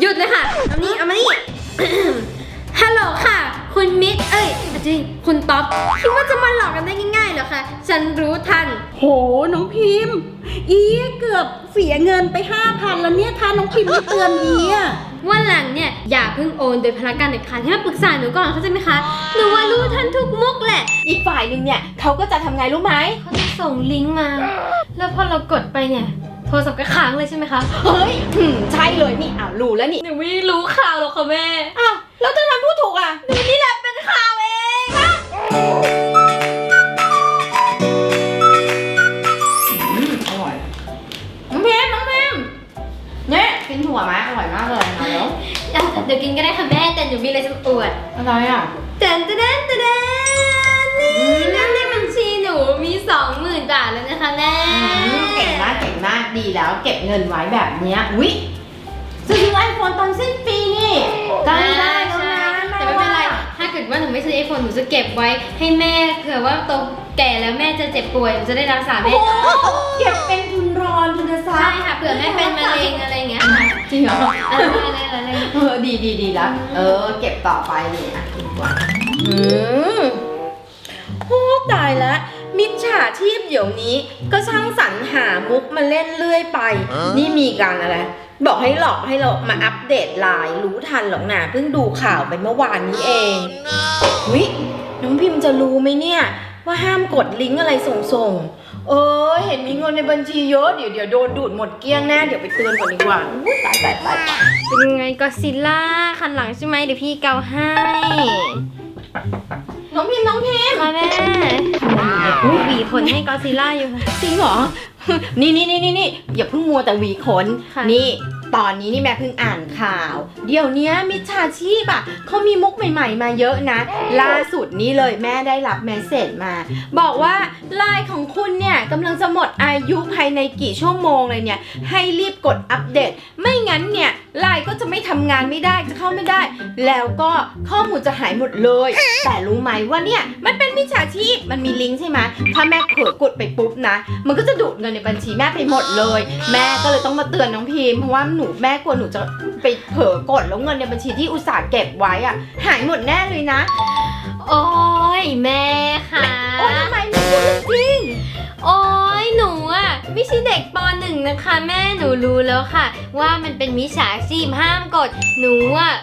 หยุดเลยค่ะเอานี่เอามานี่ ฮัลโหลค่ะ คุณมิตรเอ้ยจริงคุณต๊อบคิดว่าจะมาหลอกกันได้ง่ายๆเหรอคะฉันรู้ทัน โห น้องพิมพ์ อีเกือบเสียเงินไปห้าพันแล้วเนี่ยถ้าน้องพิมพ์ไม่เตือนอีอะวันหลังเนี่ยอย่าเพิ่งโอนโดยพนักงานเด็ดขาดให้มาปรึกษาหนูก่อนเข้าใจไหมคะหนูว่ารู้ทันทุกมุกแหละ อีกฝ่ายหนึ่งเนี่ยเขาก็จะทำไงรู้ไหมเขาจะส่งลิงก์มา แล้วพอเรากดไปเนี่ย โทรศัพท์ก็ค้างเลยใช่ไหมคะ เฮ้ยหืมใช่เลยนี่อ้าวรู้แล้วนี่หนูไม่รู้ข่าวหรอกค่ะแม่ อ้าวแล้วถ้าทำพูดถูกอะหนูนี่แหละเป็นข่าวเองอร่อยน้องพิมน้องพิมเนี่ยกินถั่วไหมอร่อยมากเลยมาแล้วอะเดี๋ยวกินก็ได้ค่ะแม่ แต่หนูมีอะไรจะอวดอะไรอะ เต้นเต้นเต้นเต้นนี่นั่นในบัญชีหนูมีสองหมื่นบาทแล้วนะคะแม่ ดีแล้วเก็บเงินไว้แบบเนี้ยอุ๊ยจะซื้อไอโฟนตอนสิ้นปีนี่ก็ได้แล้วใช่นะแต่ไม่เป็นไร ถ้าเกิดว่าหนูไม่ซื้อไอโฟนหนูจะเก็บไว้ให้แม่เผื่อว่าโตแก่แล้วแม่จะเจ็บป่วยหนูจะได้รักษาแม่โอ้โหเก็บเป็นทุนรอนทุนทรัใช่พย์ค่ะเผื่อแม่เป็นมะเร็งอะไรอย่างเงี้ยค่ะจริงเหรออะไรอะไรอะไรเออดีดีดีแล้วเออเก็บต่อไปนี่อะดีกว่า จฉาชีพเดี๋ยวนี้ ก็ช่างสรรหามุกมาเล่นเรื่อยไป นี่มีการอะไร บอกให้หลอกให้เรามาอัปเดตไลน์รู้ทันหรอกนะเพิ่งดูข่าวไปเมื่อวานนี้เองวิน้องพิมพ์จะรู้ไหมเนี่ย ว่าห้ามกดลิงก์อะไรส่งๆ เออเห็นมีเงินในบัญชีเยอะ เดี๋ยวเดี๋ยวโดนดูดหมดเกลี้ยงแน่เดี๋ยวไปเตือนก่อนดีกว่าอุ๊ยตายตายตายตายเป็นไงก็ซิลล่าคันหลังใช่ไหมเดี๋ยวพี่เกาให้ น้องพิมพ์น้องพิมพ์ค่ะแม่อุ๊ยหวีขนให้ก็ซิลล่าอยู่ค่ะ จริงเหรอ นี่นี่นี่นี่นี่อย่าเพิ่งมัวแต่หวีขน ค่ะ นี่ ตอนนี้นี่แม่เพิ่งอ่านข่าว เดี๋ยวนี้มิจฉาชีพอะเขามีมุกใหม่ๆ มาเยอะนะ ล่าสุดนี้เลยแม่ได้รับเมสเซจมา บอกว่าไลน์ของคุณเนี่ยกำลังจะหมดอายุภายในกี่ชั่วโมงเลยเนี่ย ให้รีบกดอัปเดต ไม่งั้นเนี่ยไลน์ก็จะไม่ทำงานไม่ได้จะเข้าไม่ได้ แล้วก็ข้อมูลจะหายหมดเลย แต่รู้ไหมว่าเนี่ยมันเป็นมิจฉาชีพมันมีลิงก์ใช่ไหมถ้าแม่เผลอกดไปปุ๊บนะ มันก็จะดูดเงินในบัญชีแม่ไปหมดเลย แม่ก็เลยต้องมาเตือนน้องพิมพ์เพราะว่าหนูแม่กลัวหนูจะไปเผลอกดแล้วเงินในบัญชีที่อุตส่าห์เก็บไว้อะหายหมดแน่เลยนะ โอ้ยแม่ค่ะ โอ๊ยทำไมไม่พูดเรื่องจริง โอ้ยหนูอะไม่ใช่เด็กปหนึ่งนะคะ แม่หนูรู้แล้วค่ะ ว่ามันเป็นมิจฉาชีพห้ามกด หนูอะ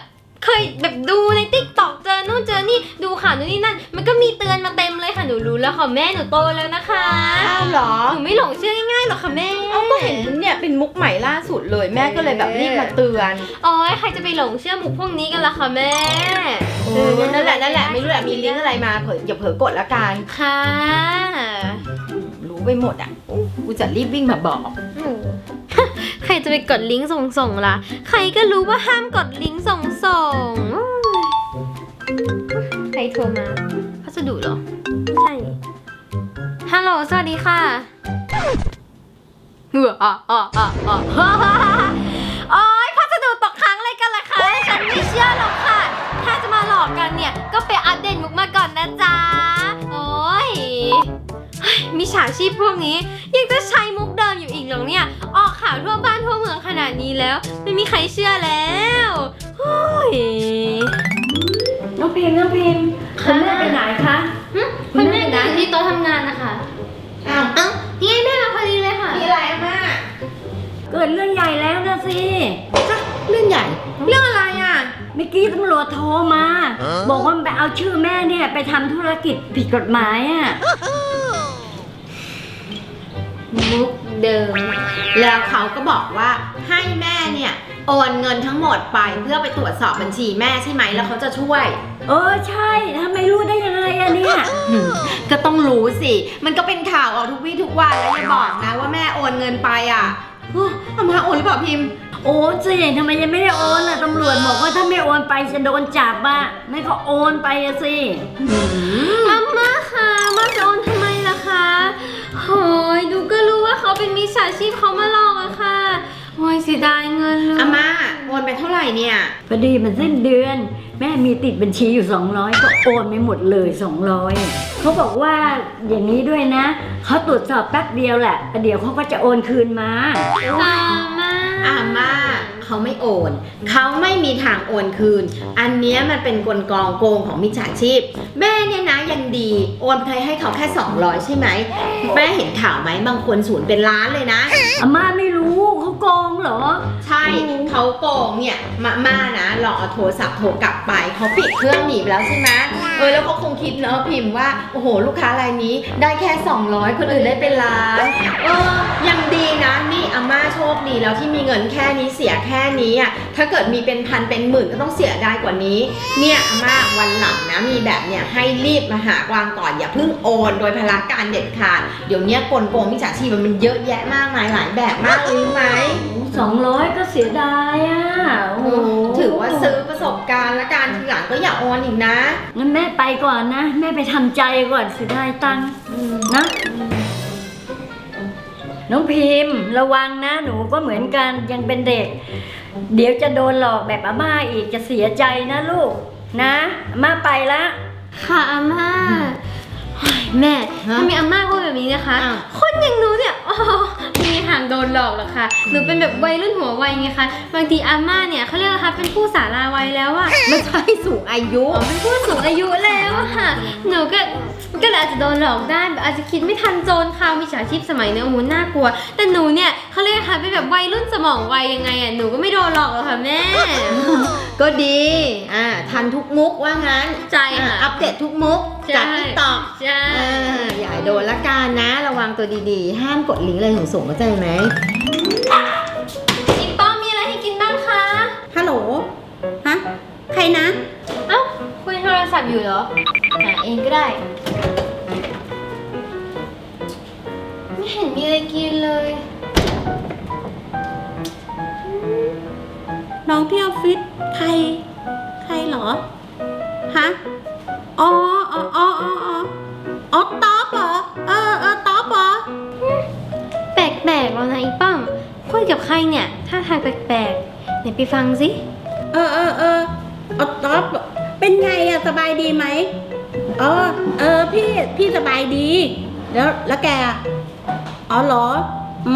เคยแบบดูในติ๊กต็อกเจอนู่นเจอนี่ดูข่าวนู่นนี่นั่น มันก็มีเตือนมาเต็มเลยค่ะหนูรู้แล้วค่ะแม่หนูโตแล้วนะคะอ้าวเหรอ หนูไม่หลงเชื่อง่ายๆหรอกค่ะแม่เอาก็เห็นเนี่ยเป็นมุกใหม่ล่าสุดเลยแม่ก็เลยแบบรีบมาเตือนโอ้ยใครจะไปหลงเชื่อมุกพวกนี้กันล่ะคะแม่เออนั่นแหละนั่นแหละไม่รู้แหละมีลิงก์อะไรมาเผยอย่าเผลอกดละกันค่ะ รู้ไปหมดอะอู้กูจะรีบวิ่งมาบอกหนู ใครจะไปกดลิงก์ส่งๆล่ะ ใครก็รู้ว่าห้ามกดลิงก์ส่งๆใครโทรมาพัสดุเหรอไม่ใช่ ฮัลโหล สวัสดีค่ะเอออะอะอะาชีพพวกนี้ ยังจะใช้มุกเดิมอยู่อีกเหรอเนี่ย ออกข่าวทั่วบ้านทั่วเมืองขนาดนี้แล้ว ไม่มีใครเชื่อแล้วโอ้ยน้องพิมพ์น้องพิมพ์คุณแม่ไปไหนคะหึคุณแม่อยู่ที่โต๊ะทำงานนะคะอ้าวเอ้านี่ไงแม่มาพอดีเลยค่ะมีอะไรอะแม่เกิดเรื่องใหญ่แล้วนะสิเรื่องใหญ่ เรื่องอะไรอะเมื่อกี้ตำรวจโทรมา บอกว่าไปเอาชื่อแม่เนี่ยไปทำธุรกิจผิดกฎหมายอะ มุกเดิม แล้วเขาก็บอกว่าให้แม่เนี่ยโอนเงินทั้งหมดไปเพื่อไปตรวจสอบบัญชีแม่ใช่ไหมแล้วเขาจะช่วย เออใช่ทำไมรู้ได้ยังไงอะเนี่ย ก็ต้องรู้สิ มันก็เป็นข่าวออกทุกวี่ทุกวันแล้วอย่าบอกนะว่าแม่โอนเงินไปอะเฮ้ยเอามาโอนหรือเปล่าพิมพ์ โอ้สิทำไมยังไม่ได้โอนอะตำรวจบอกว่าถ้าไม่โอนไปจะโดนจับอะไม่ก็โอนไปอะสิอาม่าค่ะมาจะโอนทำไมล่ะคะโหยดูก็รู้ว่า เขาเป็นมิจฉาชีพเขามาหลอกอะค่ะโอ้ยเสียดายเงินเลยอาม่าโอนไปเท่าไหร่เนี่ย พอดีมันสิ้นเดือน แม่มีติดบัญชีอยู่ 200 ก็โอนไม่หมดเลย 200เขาบอกว่าอย่างนี้ด้วยนะ เขาตรวจสอบแป๊บเดียวแหละแต่เดี๋ยวเขาก็จะโอนคืนมาอาม่า อาม่าเขาไม่โอน เขาไม่มีทางโอนคืน อันเนี้ยมันเป็นกลกองโกงของมิจฉาชีพ แม่เนี่ยนะยังดีโอนไปให้เขาแค่ 200 ใช่ไหม แม่เห็นข่าวไหมบางคนสูญเป็นล้านเลยนะ อาม่าไม่รู้เขาโกงเหรอ ใช่เขาโกงเนี่ยมาม่านะลองเอาโทรศัพท์โทรกลับไปเขาปิดเครื่องหนีไปแล้วใช่ไหมเออแล้วเขาคงคิดเนอะพิมพ์ว่าโอ้โหลูกค้ารายนี้ได้แค่ 200 คนอื่นได้เป็นล้านเออยังดีนะนี่อาม่าโชคดีแล้วที่มีเงินแค่นี้เสียแค่นี้อะถ้าเกิดมีเป็นพันเป็นหมื่นก็ต้องเสียได้กว่านี้ เนี่ยอาม่าวันหลังนะมีแบบเนี่ยให้รีบมาหากวางก่อนอย่าเพิ่งโอนโดยพละการเด็ดขาดเดี๋ยวเนี้ยกลโกงมิจฉาชีพมันเยอะแยะมากมายหลายแบบมากเลยรู้ไหมสองร้อยก็เสียดายอะโอ้โหถือว่าซื้อประสบการณ์และการทีหลังก็อย่าโอนอีกนะงั้นแม่ไปก่อนนะ แม่ไปทำใจก่อนเสียดายตังค์นะ น้องพิมพ์ ระวังนะหนูก็เหมือนกันยังเป็นเด็ก เดี๋ยวจะโดนหลอกแบบอาม่าอีกจะเสียใจนะลูกนะอาม่าไปละ ค่ะอาม่า แม่ฮะทำไมอาม่าพูดแบบนี้นะคะอ้าวคนอย่างหนูเนี่ยอ๋อมีทางโดนหลอกหรอกค่ะหนูเป็นแบบวัยรุ่นหัววัยไงคะบางทีอาม่าเนี่ยเขาเรียกว่าคะเป็นผู้สาราวัยแล้วอะไม่ใช่สูงอายุอ๋อเป็นผู้สูงอายุแล้วอะค่ะ หนูก็ก็เลยอาจจะโดนหลอกได้แบบอาจจะคิดไม่ทันโจรข่าวมิจฉาชีพสมัยเนี้ยโอ้โหน่ากลัว แต่หนูเนี่ยเขาเรียกค่ะเป็นแบบวัยรุ่นสมองวัยยังไงอะหนูก็ไม่โดนหลอกหรอกค่ะแม่ ก็ดีอ่าทันทุกมุกว่างั้นใช่ค่ะอ่าอัปเดตทุกมุกใช่ จากติ๊กต็อกใช่ อย่าโดนละกันนะ ระวังตัวดีๆ ห้ามกดลิงก์อะไรสูงๆเข้าใจไหม คุยกับใครเนี่ยท่าทางแปลกๆไหนไปฟังสิเออเออเอออ๋อต๊อปเป็นไงอะสบายดีไหมเออเออพี่พี่สบายดี แล้วแล้วแกอะอ๋อเหรอ อื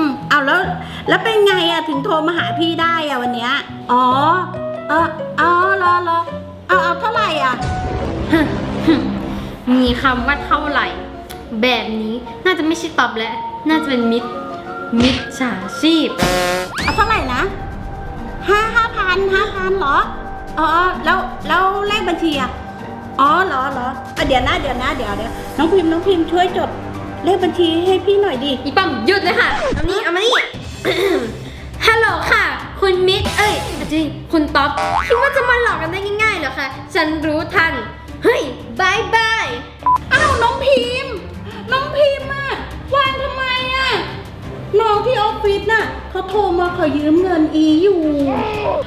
มเอาแล้ว แล้วเป็นไงอะถึงโทรมาหาพี่ได้อะวันเนี้ยอ๋อเอออ๋อเหรอเหรอเอาเอาเท่าไหร่อะมีคำว่าเท่าไหร่ แบบนี้น่าจะไม่ใช่ตอบแล้ว น่าจะเป็นมิด มิดฉาชีพ เอาเท่าไหร่นะห้าห้าพันห้าพันเหรอ อ๋อ แล้วแล้วเลขบัญชีอะอ๋อเหรอเหรออะเดี๋ยวนะเดี๋ยวนะเดี๋ยวเดี๋ยวน้องพิมพ์น้องพิมพ์ช่วยจดเลขบัญชีให้พี่หน่อยดิ อีป้อมหยุดเลยค่ะเอานี่เอามานี่ ฮัลโหลค่ะ คุณมิดเอ้ยจริงคุณต๊อปคิดว่าจะมาหลอกกันได้ง่ายๆเหรอคะ ฉันรู้ทัน โทรมาขอยืมเงินอีอยู่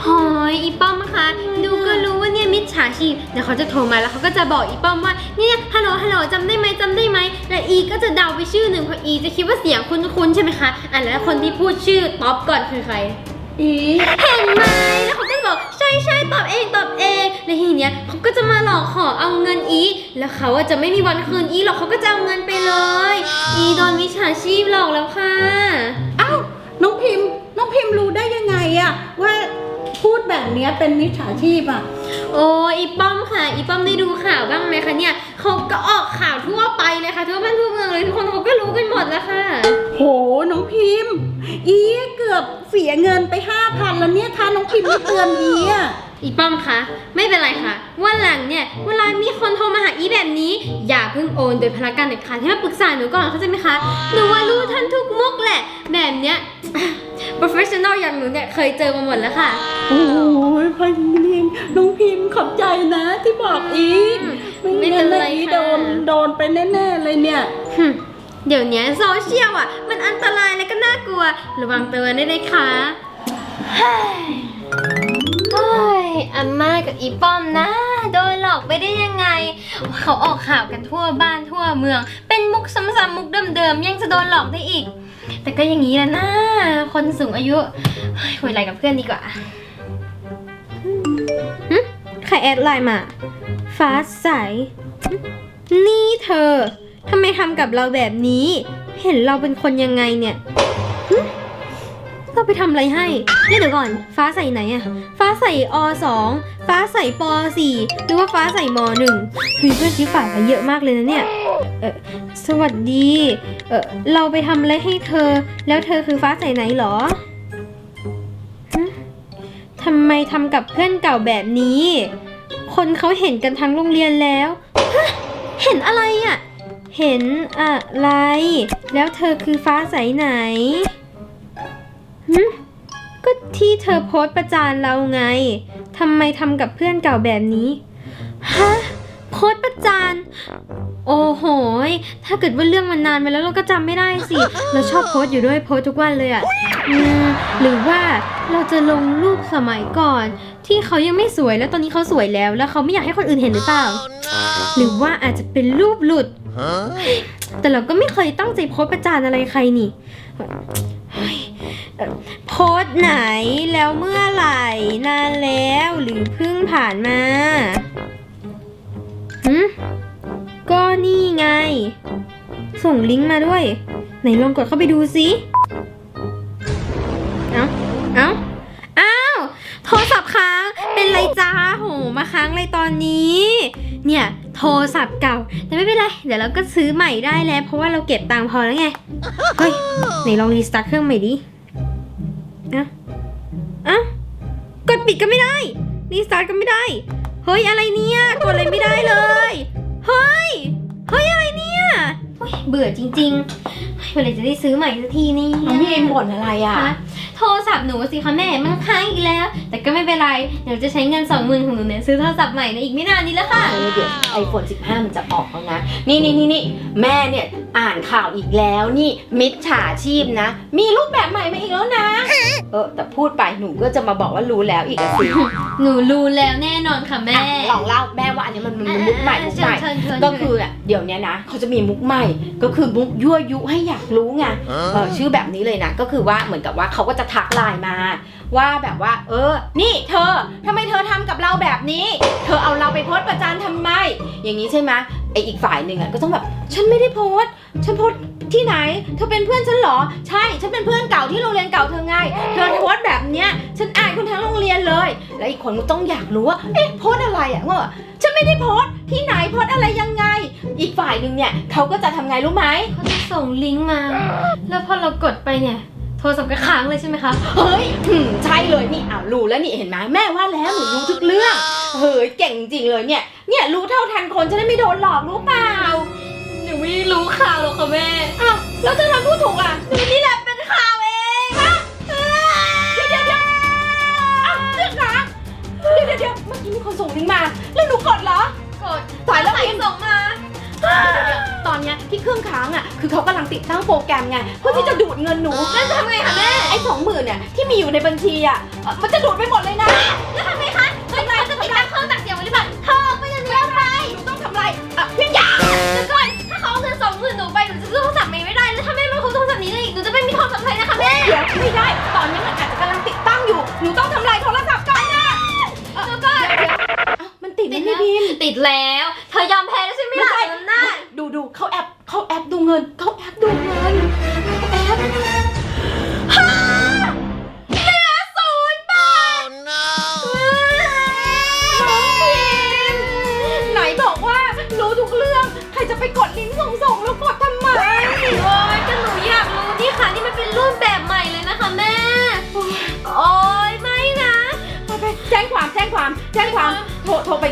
หอยอีป้อมคะดูก็รู้ว่าเนี่ยมิจฉาชีพเดี๋ยวเขาจะโทรมาแล้วเขาก็จะบอกอีป้อมว่าเนี่ยฮัลโหลฮัลโหลจำได้ไหมจำได้ไหมและอีก็จะเดาไปชื่อหนึ่งเพราะอีจะคิดว่าเสียงคุ้นๆใช่ไหมคะอะแล้วคนที่พูดชื่อต๊อปก่อนคือใคร อีเห็นไหมแล้วเขาก็จะบอกใช่ใช่ตอบเองตอบเองแล้วทีเนี้ยเขาก็จะมาหลอกขอเอาเงินอี แล้วเขาอะจะไม่มีวันคืนอีหรอกเขาก็จะเอาเงินไปเลย อีโดนมิจฉาชีพหลอกแล้วค่ะ มพ์รู้ได้ยังไงอะว่าพูดแบบเนี้ยเป็นมิจฉาชีพอะโอ้ยอีป้อมค่ะ อีป้อมได้ดูข่าวบ้างไหมคะเนี่ยเขาก็ออกข่าวทั่วไปเลยค่ะทั่วบ้านทั่วเมืองเลยทุกคนเขาก็รู้กันหมดแล้วค่ะ โหน้องพิมพ์ อีเกือบเสียเงินไปห้าพันแล้วเนี่ยถ้าน้องพิมพ์ไม่เตือนอีอะ อีป้อมคะไม่เป็นไรค่ะวันหลังเนี่ยเวลามีคนโทรมาหาอีแบบนี้ อย่าเพิ่งโอนโดยพนักงานเด็ดขาดให้มาปรึกษาหนูก่อนเข้าใจไหมคะหนูว่ารู้ทันทุกมุกแหละ แบบเนี้ย professional อย่างหนูเนี่ยเคยเจอมาหมดแล้วค่ะ โอ้ยพันนิงน้องพิมพ์ขอบใจนะที่บอกอีไม่ไม่เป็งั้นนไรนะอีค่ะโดนโดนไปแน่ๆเลยเนี่ยหึเดี๋ยวเนี้ยโซเชียลอะ มันอันตรายและก็น่ากลัว ระวังตัวได้เลยค่ะเฮ้ยเฮ้ยอาม่ากับอีป้อมนะ โดนหลอกไปได้ยังไง เขาออกข่าวกันทั่วบ้านทั่วเมือง เป็นมุกซ้ำๆมุกเดิมๆยังจะโดนหลอกได้อีก แต่ก็อย่างนี้แหละนะ คนสูงอายุเฮ้ยคุยอะไรกับเพื่อนดีกว่าหึใครแอดไลน์มา ฟ้าใสนี่เธอทำไมทำกับเราแบบนี้ เห็นเราเป็นคนยังไงเนี่ยหึ เราไปทำอะไรให้เนี่ยเดี๋ยวก่อน ฟ้าใส่ไหนอะฟ้าใส่อสองฟ้าใส่ปสี่หรือว่าฟ้าใส่มหนึ่งมีเพื่อนชี้ฝ่ายมาเยอะมากเลยนะเนี่ยเออสวัสดีเออเราไปทำอะไรให้เธอ แล้วเธอคือฟ้าใส่ไหนเหรอทำไมทำกับเพื่อนเก่าแบบนี้ คนเขาเห็นกันทั้งโรงเรียนแล้วเห็นอะไรอะเห็นอะไร แล้วเธอคือฟ้าใสไหน ที่เธอโพสต์ประจานเราไงทำไมทำกับเพื่อนเก่าแบบนี้ ฮะ โพสต์ประจาน โอ้โหยถ้าเกิดว่าเรื่องมันนานไปแล้วเราก็จำไม่ได้สิ เราชอบโพสต์อยู่ด้วยโพสต์ทุกวันเลยอะ่ะอืมหรือว่าเราจะลงรูปสมัยก่อน ที่เขายังไม่สวยแล้วตอนนี้เขาสวยแล้ว แล้วเขาไม่อยากให้คนอื่นเห็นหรือเปล่า หรือว่าอาจจะเป็นรูปหลุด แต่เราก็ไม่เคยตั้งใจโพสต์ประจานอะไรใครนี่เฮ้ยเอ่อ โพสต์ไหนแล้วเมื่อไหร่นานแล้วหรือเพิ่งผ่านมาหืมก็นี่ไง ส่งลิงก์มาด้วย ไหนลองกดเข้าไปดูสิ เอ้า เอ้า อ้าว โทรศัพท์ค้าง เป็นไรจ้าโห มาค้างอะไรตอนนี้ เนี่ย โทรศัพท์เก่า แต่ไม่เป็นไร เดี๋ยวเราก็ซื้อใหม่ได้แล้ว เพราะว่าเราเก็บตังค์พอแล้วไง เฮ้ย ไหนลองรีสตาร์ทเครื่องใหม่ดิ อะกดปิดก็ไม่ได้รีสตาร์ทก็ไม่ได้ เฮ้ยอะไรเนี่ยกดอะไรไม่ได้เลย เฮ้ย เฮ้ยอะไรเนี่ยเฮ้ยเบื่อจริงๆเฮ้ยเมื่อไหรจะได้ซื้อใหม่สักทีนี่น้องพี่เอ็มบ่นอะไรอะ คะโทรศัพท์หนูสิคะแม่มันค้างอีกแล้ว แต่ก็ไม่เป็นไรเดี๋ยวจะใช้เงินสองหมื่นของหนูเนี่ยซื้อโทรศัพท์ใหม่ในอีกไม่นานนี้แล้วค่ะ เออเดี๋ยวไอโฟน15 มันจะออกแล้วนะ นี่นี่นี่นี่แม่เนี่ย อ่านข่าวอีกแล้วนี่มิจฉาชีพนะ มีรูปแบบใหม่มาอีกแล้วนะ เออ แต่พูดไปหนูก็จะมาบอกว่ารู้แล้วอีกอะสิหนูรู้แล้วแน่นอนค่ะแม่อะลองเล่าแม่ว่าอันนี้มันมันมุกใหม่มุกใหม่ เชิญเชิญเชิญก็คืออะเดี๋ยวเนี้ยนะเขาจะมีมุกใหม่ ก็คือมุกยั่วยุให้อยากรู้ไง เออชื่อแบบนี้เลยนะ ก็คือว่าเหมือนกับว่าเขาก็จะทักไลน์มา ว่าแบบว่า เออ นี่เธอทำไมเธอทำกับเราแบบนี้ เธอเอาเราไปโพสต์ประจานทำไม อย่างนี้ใช่ไหมไออีกฝ่ายหนึ่งอะก็ต้องแบบ ฉันไม่ได้โพสต์ฉันโพสต์ที่ไหน เธอเป็นเพื่อนฉันเหรอ ใช่ ฉันเป็นเพื่อนเก่าที่โรงเรียนเก่าเธอไง เธอโพสต์แบบเนี้ย ฉันอายคนทั้งโรงเรียนเลย และอีกคนก็ต้องอยากรู้ว่า เอ๊ะ โพสต์อะไรอะว่าฉันไม่ได้โพสต์ที่ไหน โพสต์อะไรยังไง อีกฝ่ายหนึ่งเนี่ยเขาก็จะทำไงรู้ไหมเขาจะส่งลิงก์มา แล้วพอเรากดไปเนี่ย รศัพท์ก็ค้างเลยใช่ไหมคะ เฮ้ยอืมใช่เลยนี่อ้าวรู้แล้วนี่เห็นไหมแม่ว่าแล้วหนูรู้ทุกเรื่อง เฮ้ยเก่งจริงเลยเนี่ย เนี่ยรู้เท่าทันคนจะได้ไม่โดนหลอกรู้เปล่า หนูไม่รู้ข่าวหรอกค่ะแม่ อ้าวแล้วจะทำพูดถูกอะหนูนี่แหละเป็นข่าวเองเดี๋ยวเดี๋ยวเดี๋ยวอ้าวเรื่องนะเดี๋ยวเดี๋ยวเดี๋ยวเมื่อกี้มีคนส่งลิงก์มา แล้วหนูกดเหรอ กดสายแล้วใส่ส่งมาเดี๋ยวเดี๋ยวตอนเนี้ยที่เครื่องค้างอะ คือเขากำลังติดตั้งโปรแกรมไงเพื่อที่จะดูดเงินหนูแล้วจะทำไง มีอยู่ในบัญชีอะ มันจะดูดไปหมดเลยนะ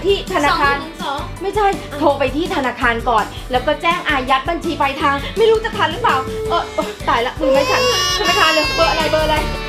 ทรโทรไปที่ธนาคารสองหนึ่งสองไม่ใช่ โทรไปที่ธนาคารก่อน แล้วก็แจ้งอายัดบัญชีปลายทาง ไม่รู้จะทันหรือเปล่า เออเออตายละมือไม่ทันธนาคารเลยเบอร์อะไรเบอร์